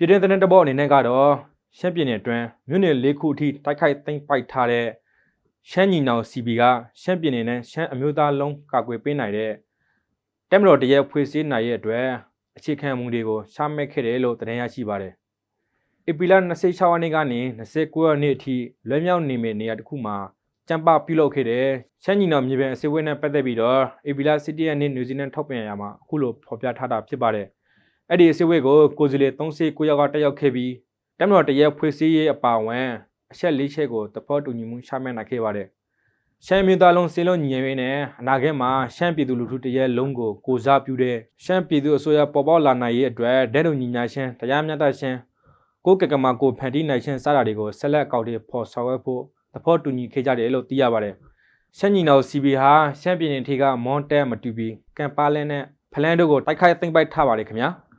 ပြည်တွင်းသတင်းတဘောအနေနဲ့ကတော့ရှမ်းပြည်နယ်အတွင်းမြို့နယ်၄ခုအထိတိုက်ခိုက်သိမ်းပိုက်ထားတဲ့ရှမ်းညီနောင် CB ကရှမ်းပြည်နယ်နဲ့ရှမ်းအမျိုးသားလုံးကာကွယ်ပေးနိုင်တဲ့တက်မတော်တရက်ဖွဲ့စည်းနိုင်ရဲ့အတွက်အခြေခံမူတွေကိုရှားမဲ့ခဲ့တယ်လို့သတင်းရရှိပါတယ်။ဧပြီလ26ရက်နေ့ကနေ29ရက်နေ့အထိလွဲမြောက်နေမယ့်နေရာတစ်ခုမှာကျန်းပပြုလုပ်ခဲ့တဲ့ရှမ်းညီနောင်မြေပြင်အစည်းအဝေးနဲ့ပတ်သက်ပြီးတော့ဧပြီလ17ရက်နေ့နယူးဇီလန်ထောက်ပြန်ရမှာအခုလိုဖော်ပြထားတာဖြစ်ပါတယ်။ အဲ့ဒီအစည်းအဝေးကိုကိုယ်စီလေ39ယောက်ကတက်ရောက်ခဲ့ပြီးတမတော်တရက်ဖွဲ့စည်းရေးအပါအဝင်အချက်၄ချက်ကိုသဘောတူညီမှုချမှတ်နိုင်ခဲ့ပါတယ်။ရှမ်းပြည်သားလုံးစင်းလုံးညီညွတ်ရေးနဲ့အနာဂတ်မှာရှမ်းပြည်သူလူထုတရက်လုံးကိုကိုစားပြုတဲ့ရှမ်းပြည်သူအစိုးရပေါ်ပေါက်လာနိုင်ရေးအတွက်ဒဲတုံညီညာရှင်တရားမျှတရှင်ကိုကကမာကိုဖန်တီးနိုင်ရှင်စတာတွေကိုဆက်လက်အကောက်တွေပေါ်ဆောင်ရွက်ဖို့သဘောတူညီခဲ့ကြတယ်လို့သိရပါတယ်။ရှမ်းညီနောင် CB ဟာရှမ်းပြည်နယ်ထေကမွန်တဲမတူပြီးကမ်ပါလင်းနဲ့ဖလန်တို့ကိုတိုက်ခိုက်သိမ်းပိုက်ထားပါတယ်ခင်ဗျာ။